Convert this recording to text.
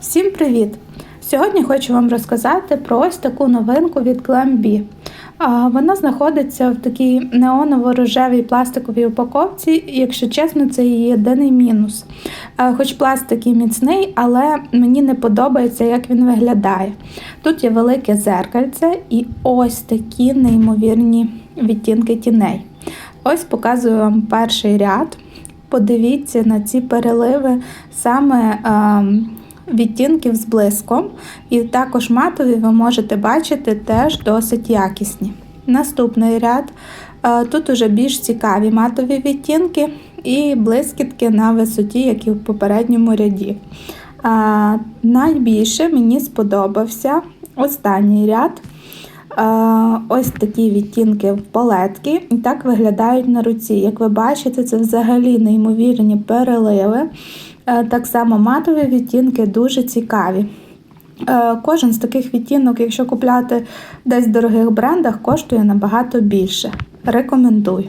Всім привіт! Сьогодні хочу вам розказати про ось таку новинку від Glam А, Вона знаходиться в такій неоново-рожевій пластиковій упаковці. І, Якщо чесно, це її єдиний мінус. Хоч пластик і міцний, але мені не подобається, як він виглядає. Тут є велике зеркальце і ось такі неймовірні відтінки тіней. Ось показую вам перший ряд. Подивіться на ці переливи саме ем, відтінків з блиском, і також матові ви можете бачити теж досить якісні. Наступний ряд е, тут уже більш цікаві матові відтінки і блискітки на висоті, як і в попередньому ряді. Е, Найбільше мені сподобався останній ряд. Е, Ось такі відтінки в палетки, і так виглядають на руці. Як ви бачите, це взагалі неймовірні переливи. Е, Так само матові відтінки дуже цікаві. Е, Кожен з таких відтінок, якщо купляти десь в дорогих брендах, коштує набагато більше. Рекомендую.